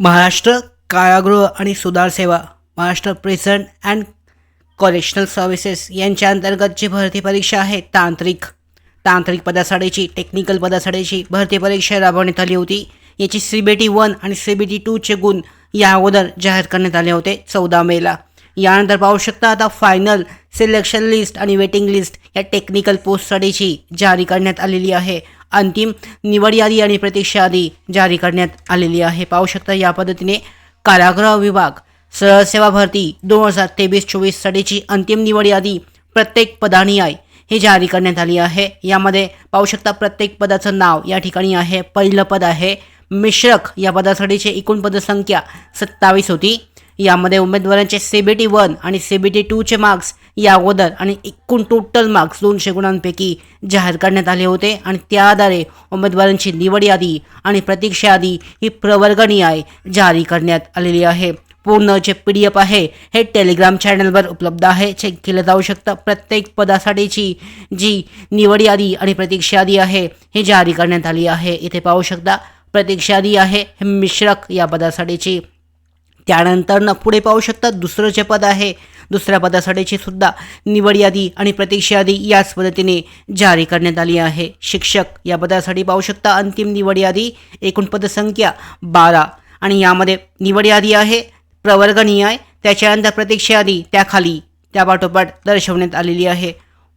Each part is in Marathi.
महाराष्ट्र कारागृह आणि सुधार सेवा Maharashtra prison and correctional services यांच्या अंतर्गत जी भरती परीक्षा आहे तांत्रिक. तांत्रिक पदासाठीची टेक्निकल पदासाठीची भरती परीक्षा राबवण्यात आली होती. याची सी बी टी वन आणि सी बी टी टूचे गुण या अगोदर जाहीर करण्यात आले होते चौदा मेला. यानंतर पाहू शकता आता फायनल सिलेक्शन लिस्ट आणि वेटिंग लिस्ट या टेक्निकल पोस्टसाठीची जारी करण्यात आलेली आहे. अंतिम निवड यादी आणि प्रतीक्षा यादी जारी करण्यात आलेली आहे. पाहू शकता या पद्धतीने कारागृह विभाग सरळसेवा भरती दोन हजार तेवीस चोवीससाठीची अंतिम निवड यादी प्रत्येक पदानिहाय ही जारी करण्यात आली आहे. यामध्ये पाहू शकता प्रत्येक पदाचं नाव या ठिकाणी आहे. पहिलं पद आहे मिश्रक. या पदासाठीची एकूण पदसंख्या सत्तावीस होती. यामध्ये उमेदवारांचे सी बी टी वन आणि सी बी टी टूचे मार्क्स या अगोदर आणि एकूण टोटल मार्क्स दोनशे गुणांपैकी जाहीर करण्यात आले होते. आणि त्या आधारे उमेदवारांची निवड यादी आणि प्रतीक्षा यादी ही प्रवर्गनिहाय जारी करण्यात आलेली आहे. पूर्ण जे पी डी एफ आहे हे टेलिग्राम चॅनलवर उपलब्ध आहे. चेक केलं जाऊ शकतं. प्रत्येक पदासाठीची जी निवड यादी आणि प्रतीक्षा यादी आहे ही जारी करण्यात आली आहे. इथे पाहू शकता प्रतीक्षा यादी आहे हे मिश्रक या पदासाठीची. त्यानंतरनं पुढे पाहू शकता दुसरं जे पद आहे दुसऱ्या पदासाठीची सुद्धा निवड यादी आणि प्रतीक्षा यादी याच पद्धतीने जारी करण्यात आली आहे. शिक्षक या पदासाठी पाहू शकता अंतिम निवड यादी एकूण पदसंख्या बारा. आणि यामध्ये निवड यादी आहे प्रवर्गनिहाय त्याच्यानंतर प्रतीक्षा यादी त्याखाली त्या पाठोपाठ दर्शवण्यात आलेली आहे.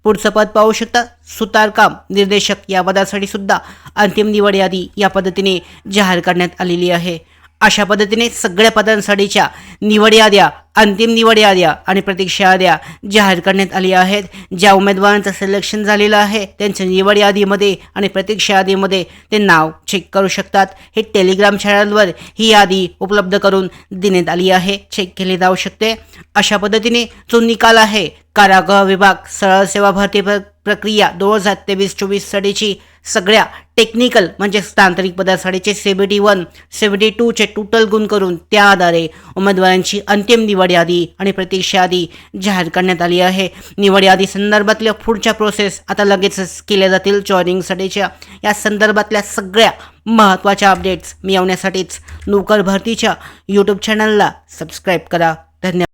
पुढचं पद पाहू शकता सुतारकाम निर्देशक या पदासाठी सुद्धा अंतिम निवड यादी या पद्धतीने जाहीर करण्यात आलेली आहे. अशा पद्धतीने सगळ्या पदांसाठीच्या निवड याद्या अंतिम निवड याद्या आणि प्रतीक्षा याद्या जाहीर करण्यात आल्या आहेत. ज्या उमेदवारांचं सिलेक्शन झालेलं आहे त्यांच्या निवड यादीमध्ये आणि प्रतीक्षा यादीमध्ये ते नाव चेक करू शकतात. हे टेलिग्राम चॅनलवर ही यादी उपलब्ध करून देण्यात आली आहे. चेक केली जाऊ शकते. अशा पद्धतीने जो निकाल आहे कारागृह विभाग सरळ सेवा भरती प्रक्रिया दोन हजार तेवीस चोवीस साठीची सगळ्या टेक्निकल म्हणजे तांत्रिक पदासाठीचे सेव्हन्टी वन सेव्हन्टी टूचे टोटल गुण करून त्या आधारे उमेदवारांची अंतिम निवड यादी आणि प्रतीक्षा यादी जाहीर करण्यात आली आहे. निवड यादी संदर्भातल्या पुढच्या प्रोसेस आता लगेचच केल्या जातील. जॉईनिंगसाठीच्या या संदर्भातल्या सगळ्या महत्त्वाच्या अपडेट्स मिळवण्यासाठीच नोकर भरतीच्या यूट्यूब चॅनलला सबस्क्राईब करा. धन्यवाद.